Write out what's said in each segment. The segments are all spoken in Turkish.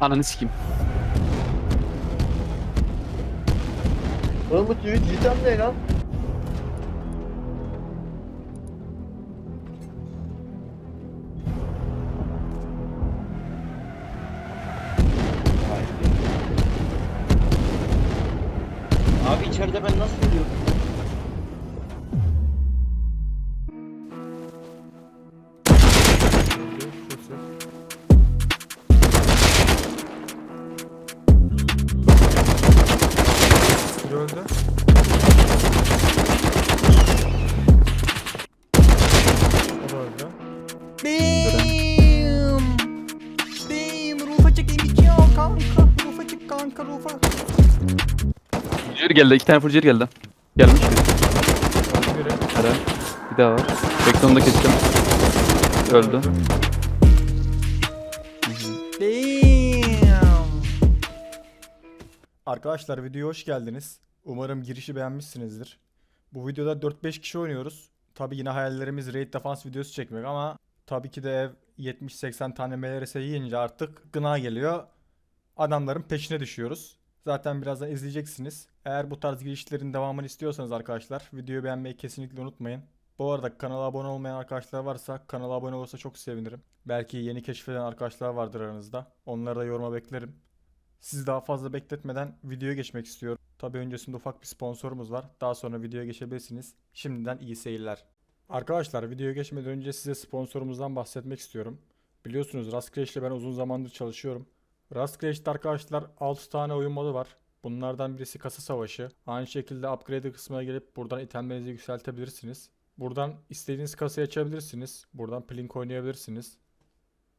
Ananı sikeyim. Oğlum bu tweet cidden ne lan? Geldi. iki tane Furcier geldi. Gelmiş. Helal. Bir daha var. Bekle onu da keseceğim. Öldü. Arkadaşlar videoya hoş geldiniz. Umarım girişi beğenmişsinizdir. Bu videoda 4-5 kişi oynuyoruz. Tabi yine hayallerimiz raid defans videosu çekmek ama tabii ki de ev 70-80 tane MLRS yiyince artık gına geliyor. Adamların peşine düşüyoruz. Zaten birazdan izleyeceksiniz. Eğer bu tarz girişlerin devamını istiyorsanız arkadaşlar videoyu beğenmeyi kesinlikle unutmayın. Bu arada kanala abone olmayan arkadaşlar varsa kanala abone olursa çok sevinirim. Belki yeni keşfeden arkadaşlar vardır aranızda. Onları da yoruma beklerim. Sizi daha fazla bekletmeden videoya geçmek istiyorum. Tabi öncesinde ufak bir sponsorumuz var. Daha sonra videoya geçebilirsiniz. Şimdiden iyi seyirler. Arkadaşlar videoya geçmeden önce size sponsorumuzdan bahsetmek istiyorum. Biliyorsunuz Rust ile ben uzun zamandır çalışıyorum. Rust arkadaşlar 6 tane oyun modu var. Bunlardan birisi kasa savaşı. Aynı şekilde upgrade kısmına gelip buradan itemlerinizi yükseltebilirsiniz. Buradan istediğiniz kasayı açabilirsiniz. Buradan plink oynayabilirsiniz.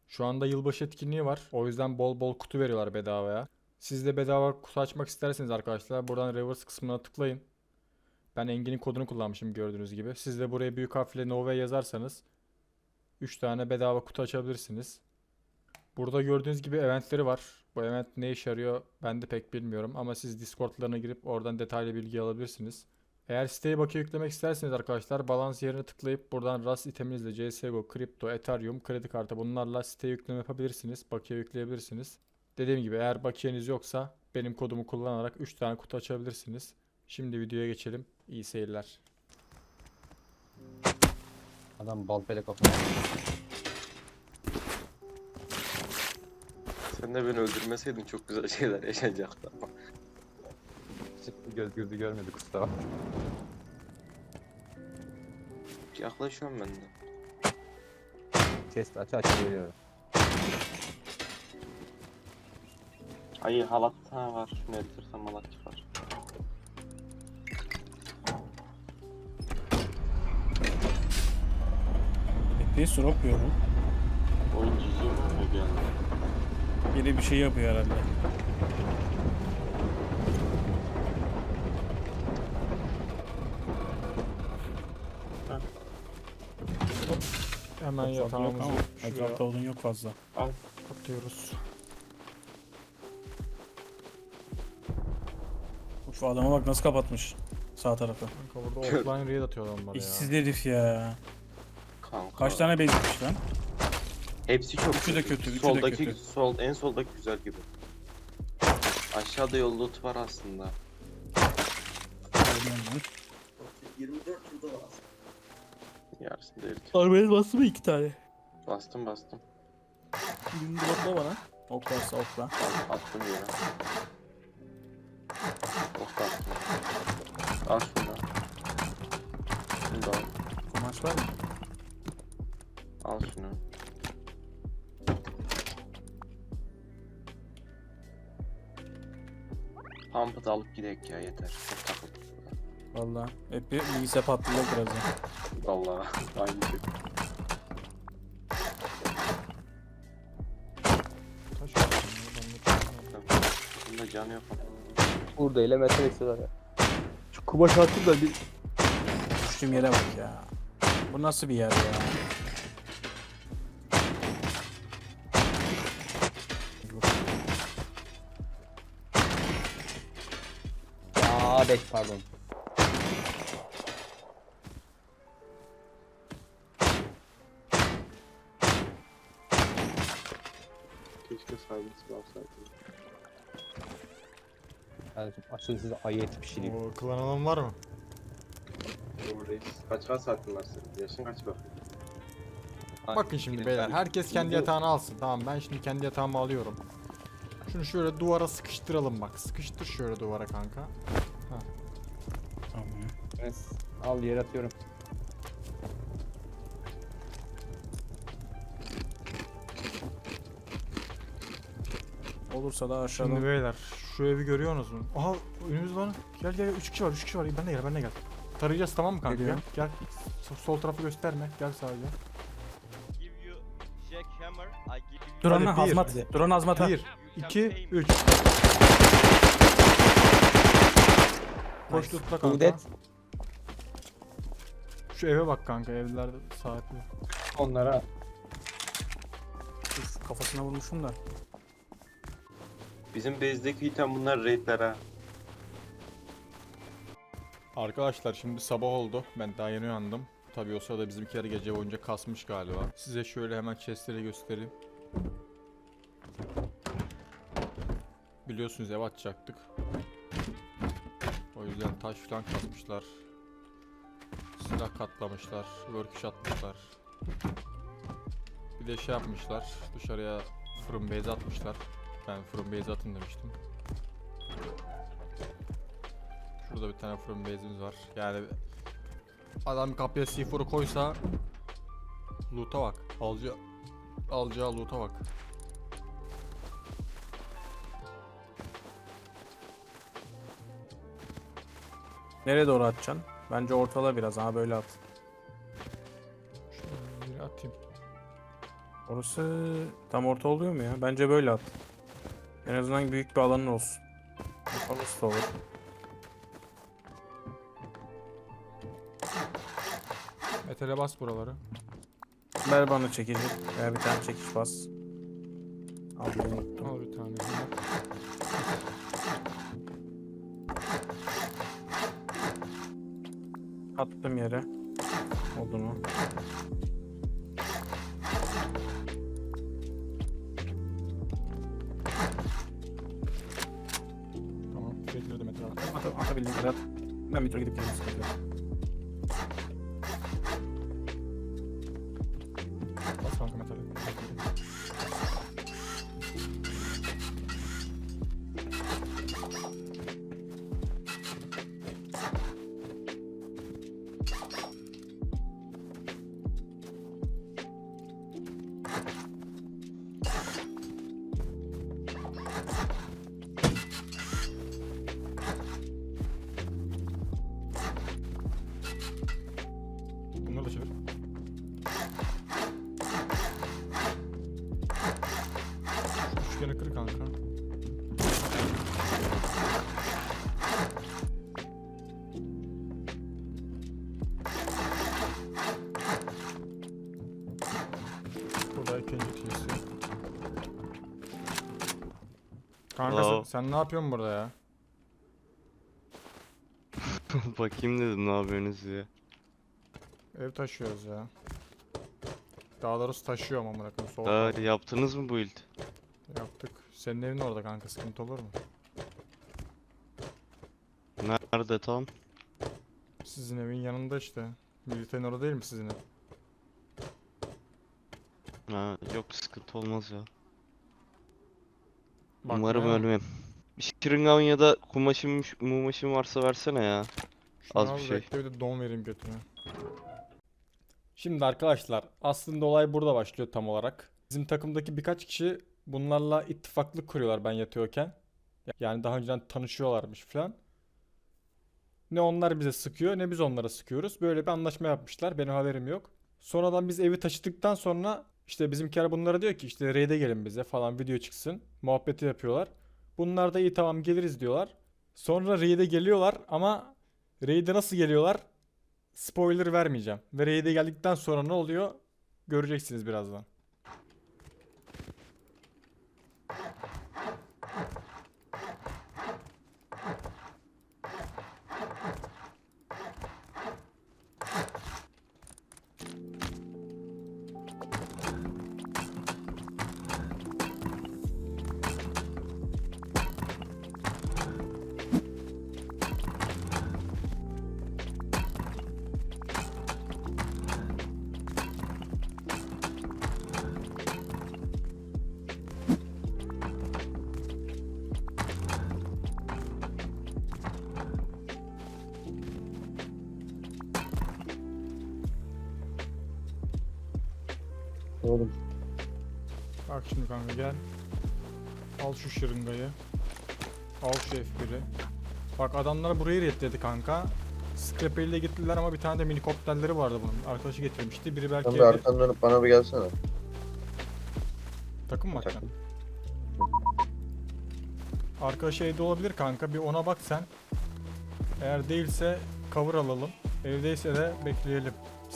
Şu anda yılbaşı etkinliği var. O yüzden bol bol kutu veriyorlar bedavaya. Siz de bedava kutu açmak isterseniz arkadaşlar buradan reverse kısmına tıklayın. Ben Engin'in kodunu kullanmışım gördüğünüz gibi. Siz de buraya büyük harfle Nova yazarsanız 3 tane bedava kutu açabilirsiniz. Burada gördüğünüz gibi eventleri var. Bu event ne işe yarıyor ben de pek bilmiyorum ama siz Discord'larına girip oradan detaylı bilgi alabilirsiniz. Eğer siteye bakiye yüklemek isterseniz arkadaşlar balans yerine tıklayıp buradan RAS iteminizle CSGO, Crypto, Ethereum, kredi kartı bunlarla siteye yükleme yapabilirsiniz. Bakiye yükleyebilirsiniz. Dediğim gibi eğer bakiyeniz yoksa benim kodumu kullanarak 3 tane kutu açabilirsiniz. Şimdi videoya geçelim. İyi seyirler. Adam balpele kafana. Sen de beni öldürmeseydin çok güzel şeyler yaşanacaktı ama. Çıktı göz gözü görmedi kusura. Yaklaşıyorum ben de. Chest aç aç geliyor. Ay halat ha var. Şunu eritirsem halat çıkar. Epey su yapıyorum. Oyun mi? Ne geldi? Biri bir şey yapıyor herhalde. Hemen Etrafta yok yatağımızı ama şuraya etrafta odun yok fazla. atıyoruz. Şu adama bak nasıl kapatmış sağ tarafı. Kanka burada offline raid atıyor adamlar ya. İşsiz herif ya. Kanka. Kaç tane base lan? Hepsi çok Üçü de kötü, üçü de Soldaki kötü. sol en soldaki güzel gibi. Aşağıda yol loot var aslında. Bilmiyorum lan. Yarısını da. Arbelez bastı mı iki tane? Bastım bastım. Birini blokla bana. Ok varsa okla. Attım yere. Ok attım. Al şunu. Şunu da al. Kumaş var mı? Al şunu. Pump'ı da alıp gidek ya yeter. Çok takıldık. Valla. Epey bilgisayar patlayacak birazdan. Vallahi aynı şey. Taş de- Bunda canı yok. Burada ile metresi var ya. Şu kumaş attım da bir Düştüğüm yere bak ya. Bu nasıl bir yer ya? Aa 5 pardon. Keşke kaybetsin sakin. Yani açın size ayı et pişireyim. O klan alan var mı? Reis. Kaç kaç saatin var senin? Yaşın kaç bak? Bakın şimdi beyler herkes kendi yatağını alsın. Tamam ben şimdi kendi yatağımı alıyorum. Şunu şöyle duvara sıkıştıralım bak. Sıkıştır şöyle duvara kanka. Tamam. Enes, al yere atıyorum. Olursa da aşağıdan. Şimdi beyler şu evi görüyorsunuz mu? Aha önümüz var. Gel gel 3 kişi var 3 kişi var. Ben de gel ben de gel. Tarayacağız tamam mı kanka? Gel. Gel. Sol, sol tarafı gösterme. Gel sadece. give you jackhammer. I give you. Duran Hadi bir. hazmat. Duran hazmat. 1 2 3 Koş tutla kanka. Udet. Şu eve bak kanka evler saatli. Onlara Uf, kafasına vurmuşum da. Bizim base'deki item bunlar raidler ha. Arkadaşlar şimdi sabah oldu. Ben daha yeni uyandım. Tabii o sırada bizimkiler gece boyunca kasmış galiba. Size şöyle hemen chestleri göstereyim. Biliyorsunuz ev atacaktık. Yüzden taş falan katmışlar. Silah katlamışlar. Workshop atmışlar. Bir de şey yapmışlar. Dışarıya fırın base atmışlar. Ben fırın base atın demiştim. Şurada bir tane fırın base'imiz var. Yani adam kapıya C4'u koysa loot'a bak. Alacağı, alacağı loot'a bak. Nereye doğru atacaksın? Bence ortala biraz. Ha böyle at. Şöyle bir atayım. Orası tam orta oluyor mu ya? Bence böyle at. En azından büyük bir alanın olsun. Orası da olur. Metale bas buraları. Ver bana çekici. Ver bir tane çekiç bas. Unuttum. Al bir tane. Attım yere. Odunu. Tamam. Getirdim etrafa. At, atabildiğin kadar. Ben bir tur gidip geleyim. Kanka sen, sen ne yapıyorsun burada ya? Bakayım dedim ne yapıyorsunuz diye. Ev taşıyoruz ya. Daha doğrusu taşıyorum amına koyayım. Soğuk Daha yaptınız mı bu build? yaptık. Senin evin orada kanka sıkıntı olur mu? Nerede tam? Sizin evin yanında işte. Militerin orada değil mi sizin ev? Ha, yok sıkıntı olmaz ya. Bak Umarım ölmem. Şırıngan ya da kumaşım, mumaşım varsa versene ya. şunu az bir şey. Bekle bir de don vereyim götüne. Şimdi arkadaşlar aslında olay burada başlıyor tam olarak. Bizim takımdaki birkaç kişi bunlarla ittifaklık kuruyorlar ben yatıyorken. Yani daha önceden tanışıyorlarmış falan. Ne onlar bize sıkıyor ne biz onlara sıkıyoruz. Böyle bir anlaşma yapmışlar. Benim haberim yok. Sonradan biz evi taşıdıktan sonra işte bizimkiler bunlara diyor ki işte raid'e gelin bize falan video çıksın. Muhabbeti yapıyorlar. Bunlar da iyi tamam geliriz diyorlar. Sonra raid'e geliyorlar ama raid'e nasıl geliyorlar? Spoiler vermeyeceğim. Ve raid'e geldikten sonra ne oluyor? Göreceksiniz birazdan. Şimdi kanka gel. Al şu şırıngayı. Al şu F1'i. Bak adamlar burayı reddetti kanka. Scrap ile gittiler ama bir tane de minikopterleri vardı bunun. Arkadaşı getirmişti. Biri belki sen bir evde- dönüp bana bir gelsene. takım mı atacaksın? Takım. Arkadaş evde olabilir kanka. Bir ona bak sen. Eğer değilse cover alalım. Evdeyse de bekleyelim.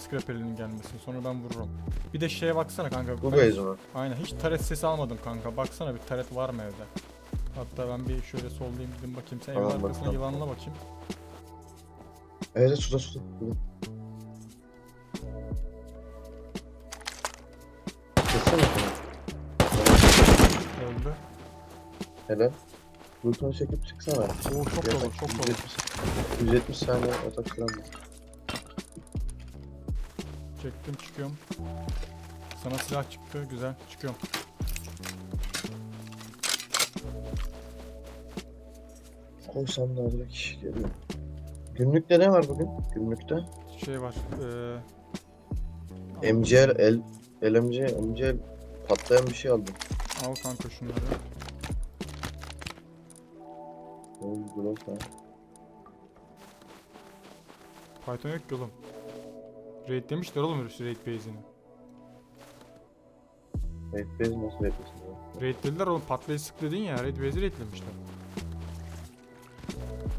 Scrap elinin gelmesini. Sonra ben vururum. Bir de şeye baksana kanka. Bu base mi? Aynen hiç taret sesi almadım kanka. Baksana bir taret var mı evde? Hatta ben bir şöyle sollayayım gidin bakayım. Sen Tamam, evin arkasına bakalım. yılanla bakayım. Evet suda. Geçsene şunu. Öldü. Helal. Bulutunu çekip çıksana. Oo çok dolu çok dolu. 170, 170 saniye falan var. Çektim çıkıyorum. Sana silah çıktı güzel çıkıyorum. Koysam da direkt geliyor. Günlükte ne var bugün? Günlükte? Şey var. Eee MCL, el, LMC, MCL patlayan bir şey aldım. al kanka şunları. Oğlum ha. Python yok ki oğlum. Raid demişler oğlum raid base'ini. FPS nasıl FPS'in ya? Raid dediler oğlum patlayıcı sık dedin ya raid base'i raidlemişler.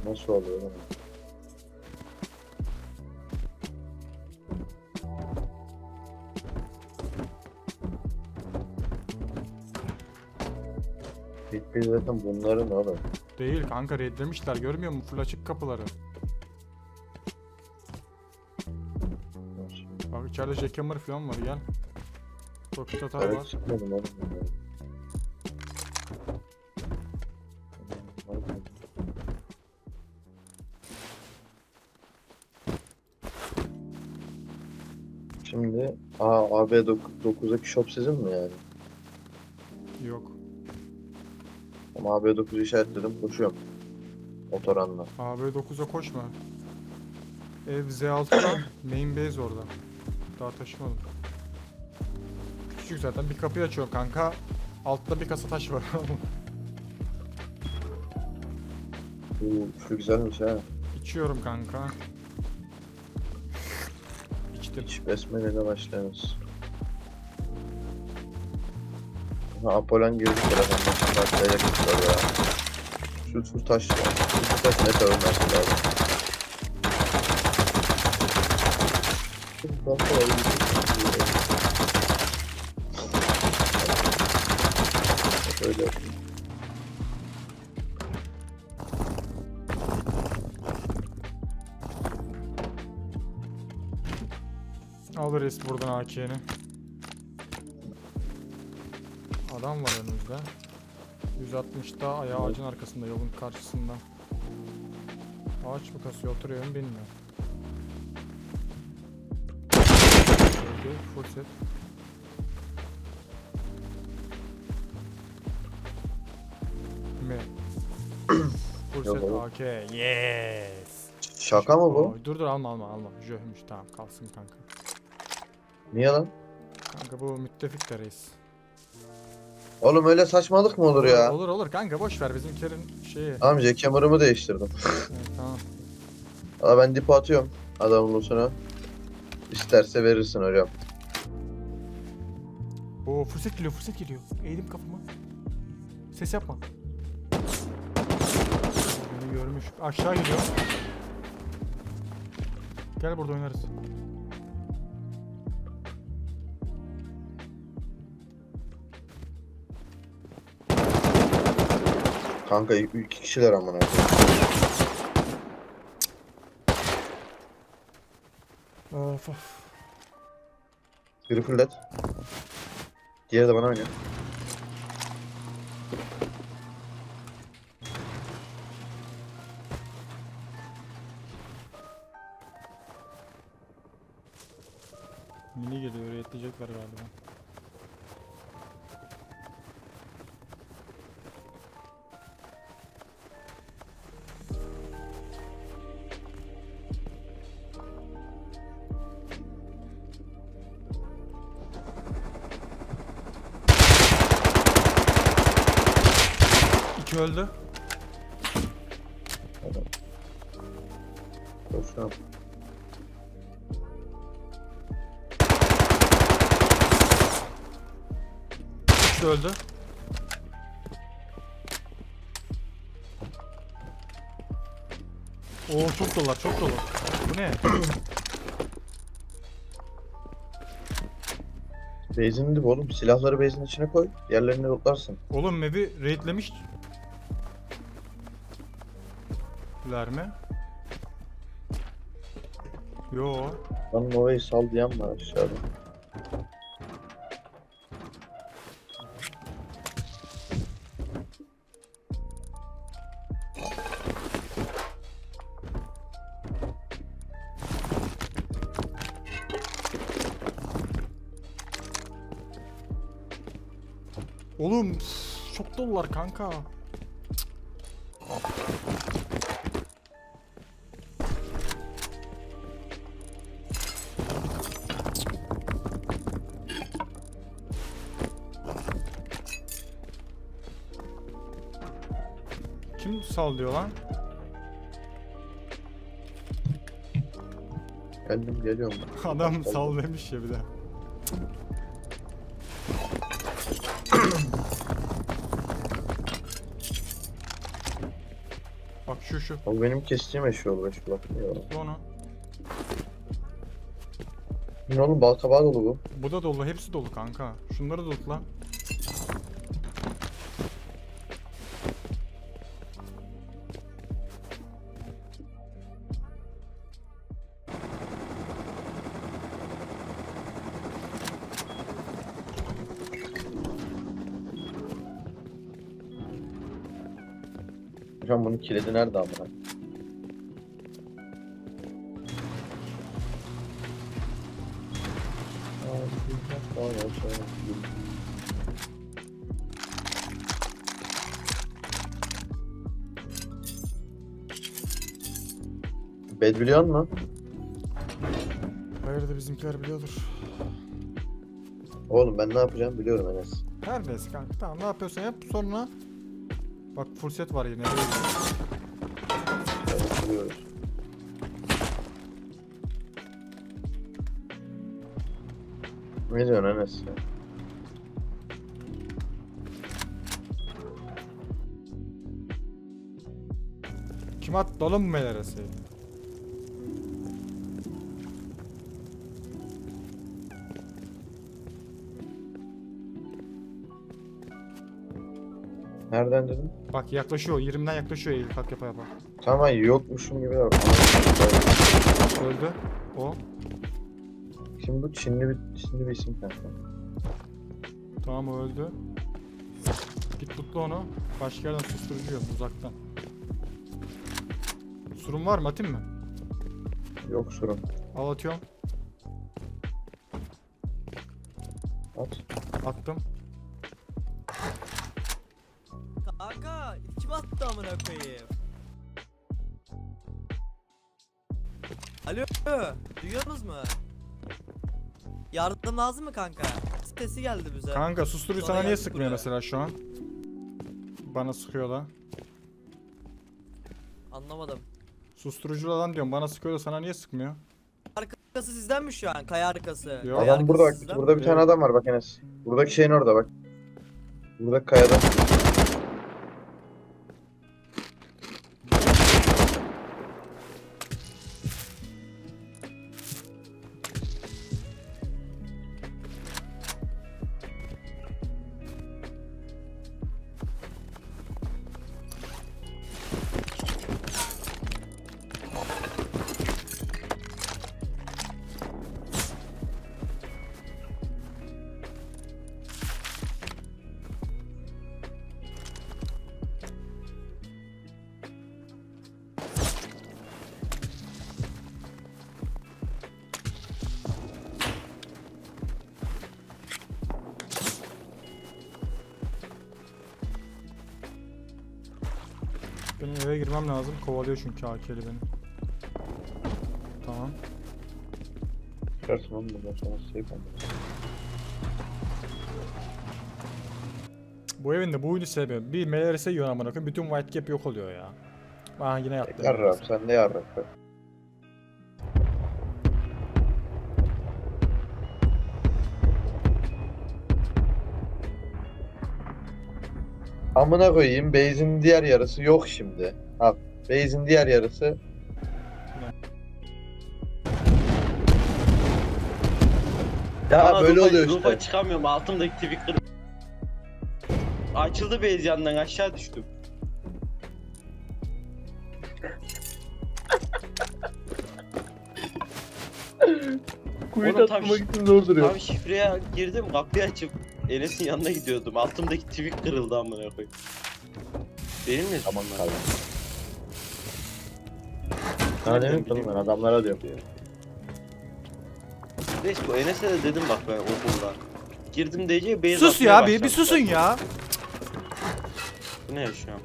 Nasıl oluyor lan? FPS zaten bunların oğlum. Değil kanka raidlemişler görmüyor musun? Full açık kapıları. Bak içeride jackhammer falan var gel. Roket atar Evet var. çıkmadım oğlum. Şimdi A, AB 9'daki shop sizin mi yani? Yok. Ama AB 9'u işaretledim koşuyorum. Otoranla. AB 9'a koşma. Ev Z6'da main base orada. Daha taşımadım. Küçük zaten bir kapıyı açıyor kanka. Altta bir kasa taş var. Bu şu güzelmiş ha. İçiyorum kanka. İçtim. Hiç besmeleyle başlayamaz. Ha Apollon girdi aşağıya yakıştılar ya. Şu şu taş. Şu taş net ölmesi lazım. Alırız buradan AK'ni. Adam var önümüzde. 160'da ayağı ağacın arkasında yolun karşısında. Ağaç mı kasıyor oturuyor mu bilmiyorum. Öldü, full set. Mi? full set. Yes. Şaka mı bu? Oy, dur dur alma alma alma. Jöhmüş tamam kalsın kanka. Niye lan? Kanka bu müttefik de reis. Oğlum öyle saçmalık mı olur ya? Olur olur kanka boş ver bizimkilerin şeyi. Tamam jackhammer'ımı değiştirdim. Evet, tamam. Valla ben dipo atıyorum adamın ulusuna. İsterse verirsin hocam. Oo fırsat geliyor fırsat geliyor. Eğdim kafamı. Ses yapma. Beni görmüş. Aşağı gidiyor. Gel burada oynarız. Kanka iki kişiler amına. koyayım. Of of. Biri fırlat. Diğeri de bana oynuyor. Mini geliyor yetleyecekler galiba. Öldü. Koşuyorum. Üç de öldü. Oo çok dolar çok dolu. Bu ne? Base'in dibi oğlum. Silahları base'in içine koy. Yerlerini lootlarsın. Oğlum map'i raidlemiş. Mi? Yo. Lan Nova'yı sal diyen var aşağıda. Oğlum çok dolular kanka. Kim sallıyor lan? Geldim geliyorum. Adam sal demiş ya bir de. Bak şu şu. Abi benim kestiğim eşi oldu. Eşi. Bu Onu. Ne oğlum bal kabağı dolu bu. Bu da dolu. Hepsi dolu kanka. Şunları da. Hocam bunun kilidi nerede amına? Bed biliyor musun? Hayırdır bizimkiler biliyordur. Oğlum ben ne yapacağımı biliyorum Enes. Her neyse kanka. Tamam ne yapıyorsan yap. Sonra Bak fırsat var yine. Biliyoruz. Ne diyorsun Enes ya? Kim attı oğlum bu meleresi? Nereden dedim? Bak yaklaşıyor. 20'den yaklaşıyor eğil kalk yapa yapa. Tamam yokmuşum gibi yap. Öldü. O. Kim bu? Çinli bir, Çinli bir isim kanka. Tamam o öldü. Git tutla onu. Başka yerden susturucu yok uzaktan. Surun var mı atayım mı? Yok sorun. Al atıyorum. At. Attım. Attı amına koyayım? Alo, duyuyorsunuz mu? Yardım lazım mı kanka? Sesi geldi bize. Kanka susturucu Sana niye geldik sıkmıyor buraya. mesela şu an? Bana sıkıyor da. Anlamadım. Susturucu lan diyorum bana sıkıyor da sana niye sıkmıyor? Arkası sizden mi şu an? Kaya arkası. Yok. Kaya Adam arkası burada bak. sizden Burada mi? bir tane adam var bak Enes. Buradaki şeyin orada bak. Buradaki kayada. Benim eve girmem lazım. Kovalıyor çünkü AK'li beni. Tamam. Çıkarsın oğlum bundan sonra şey. Bu evin de bu oyunu sevmiyorum. Bir MLRS yiyor amına koyayım. Bütün white cap yok oluyor ya. Aa yine yaptım. Yarrab sen de yarrab. be. Amına koyayım base'in diğer yarısı yok şimdi. Al base'in diğer yarısı Ya Aa, böyle rufa- oluyor Rufa işte. çıkamıyorum altımdaki tweak kırık. Açıldı base yandan aşağı düştüm. Kuyut Oğlum tam atmak şi- için zor duruyor. Tam şifreye girdim kapıyı açıp Enes'in yanına gidiyordum. Altımdaki tweak kırıldı amına koyayım. Benim ne Tamam kaldı. Sana Nereden demin bileyim? ben adamlara diyorum. Neyse bu Enes'e de dedim bak ben okulda. Girdim DC base Sus ya bir, bir susun ya. Bu ne yaşıyorum?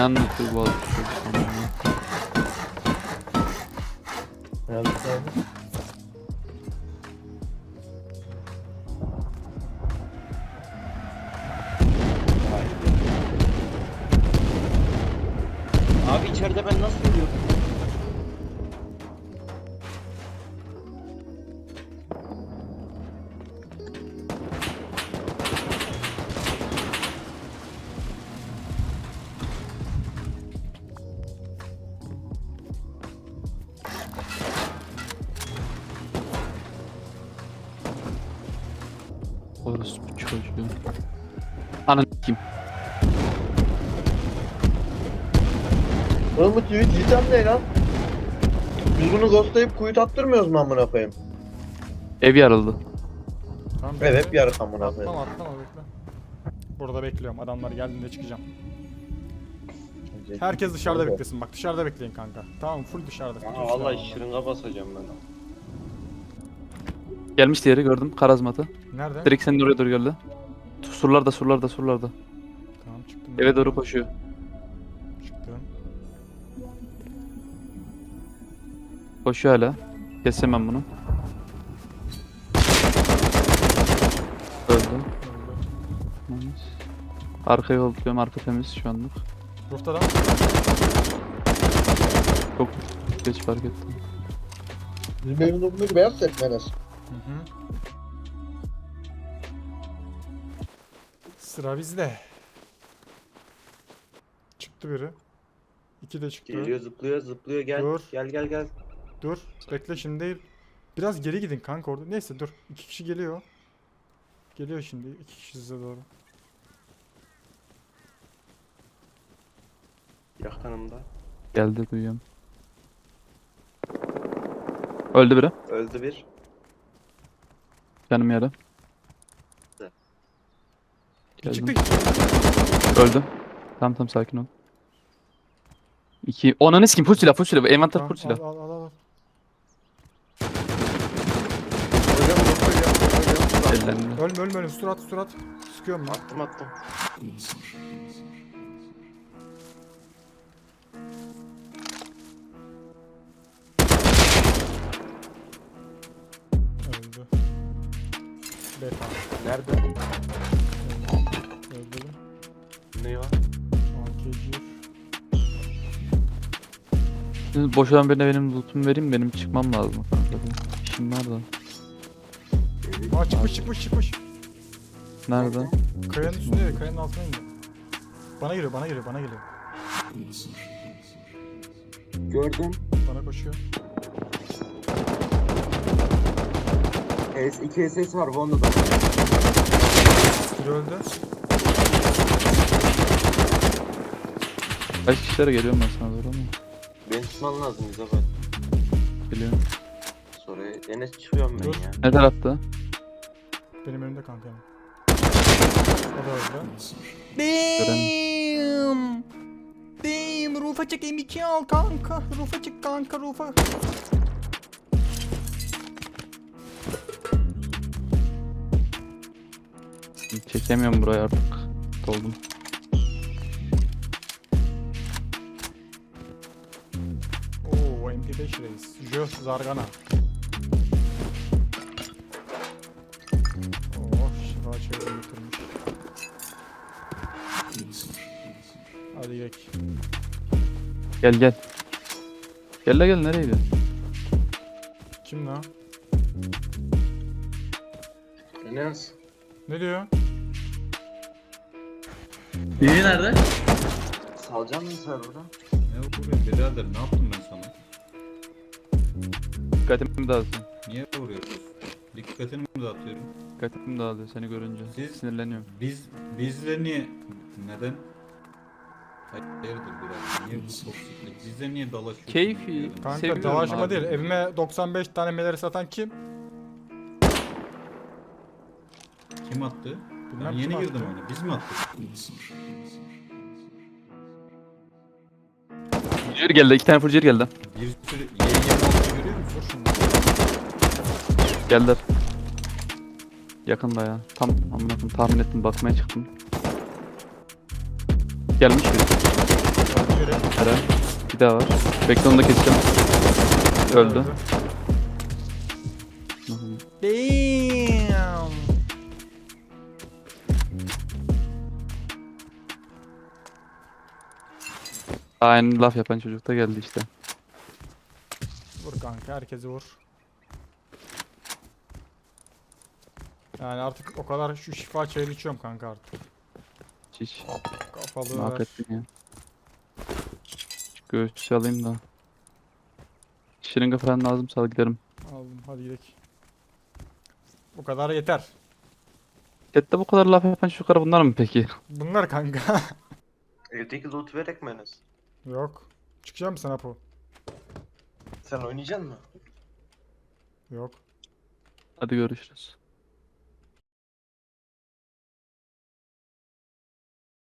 Anlatıyor bu adam Ananı kim? Oğlum bu tweet cidden ne lan? Biz bunu ghostlayıp kuyut attırmıyoruz mu amına koyayım? Ev yarıldı. Tamam, Evet bekle. yarık amına koyayım. Atlama atlama bekle. Burada bekliyorum. Adamlar geldiğinde çıkacağım. Herkes dışarıda beklesin. Bak dışarıda bekleyin kanka. Tamam full dışarıda. Bütün Aa silahlar vallahi şırınga basacağım ben. Gelmiş diğeri gördüm. Karazmatı. Nerede? Direkt senin oraya doğru geldi. Surlarda surlarda surlarda. Tamam çıktım. Eve doğru koşuyor. Çıktım. Koşuyor hala. Keseceğim ben bunu. Öldü. Öldü. Nice. Arkaya yolluyorum. Arka temiz şu anlık. Roof'ta da. Çok geç fark ettim. Bizim evin önündeki beyaz set mi Enes? Hı hı. Sıra bizde. Çıktı biri. İki de çıktı. Geliyor zıplıyor zıplıyor gel. Dur. Gel gel gel. Dur. Bekle şimdi değil. Biraz geri gidin kanka orada. Neyse dur. İki kişi geliyor. Geliyor şimdi. iki kişi size doğru. Yakınımda. Geldi duyuyorum. Öldü biri. Öldü bir. Canım yarı. Çıktı. Öldüm. Tamam tamam sakin ol. İki. Ananı kim? Full silah full silah. Envanter full silah. al, al, al, al. Ellendi. Ölme ölme ölme. Surat surat. Sıkıyorum ben. Attım attım. Öldü. Beta. Nerede? Öldü. Ne var? AKG. Şimdi boşalan birine benim lootumu vereyim benim çıkmam lazım. İşim var da. Aa çıkmış çıkmış çıkmış. Nerede? Kayanın üstünde kayanın altına indi. Bana geliyor bana geliyor bana geliyor. Gördüm. Bana koşuyor. S 2 SS var bu onda da. Biri öldü. Kaç kişilere geliyorum ben sana doğru ama. Beni tutman lazım İzabel. Biliyorum. Sonra Enes çıkıyorum ben Dur. ya. Ne tarafta? Benim önümde kanka. O da öldü. Damn. Damn. Rufa çek M2 al kanka. Rufa çek kanka Rufa. Çekemiyorum burayı artık. Doldum. MP5 reis. Jö Zargana. Oh şifa çevre getirmiş. Hadi gek. Gel gel. Gel la gel nereye gidiyorsun? Kim lan? Enes. Ne diyor? Biri nerede? Salacak mısın sen buradan? Ne vuruyorsun birader ne sana? Dikkatimi dağıtıyor. Niye vuruyorsun? Dikkatini mi dağıtıyorum? Dikkatimi dağılıyor seni görünce. Siz- Sinirleniyorum. Biz, bizle niye... Neden? Hayırdır birader? Niye bu toksiklik? Bizle niye dalaşıyorsun? Keyfi. Kanka Seviyorum dalaşma abi. değil. Evime 95 tane meleri satan kim? Kim attı? Ben kim yeni attı. girdim oyuna. Biz mi attık? Furcir geldi. iki tane furcir geldi. Bir sürü Y26 görüyor musun? Vur şunu. Geldiler. Yakında ya. Tam amına koyayım tahmin ettim bakmaya çıktım. Gelmiş. Biri. Herhalde. Bir daha var. Bekle onu da keseceğim. Öldü. Damn. Aynı laf yapan çocuk da geldi işte. Kanka herkesi vur. Yani artık o kadar şu şifa çayını içiyorum kanka artık. Hiç. Kafalı ver. ettin ya. Şu Göğüs alayım da. Şırınga falan lazım sal giderim. Aldım hadi gidelim. Bu kadar yeter. Chatte bu kadar laf yapan çocuklar bunlar mı peki? Bunlar kanka. Evdeki loot verek mi Enes? Yok. Çıkacağım mı sana bu? Sen oynayacaksın mı? Yok. Hadi görüşürüz.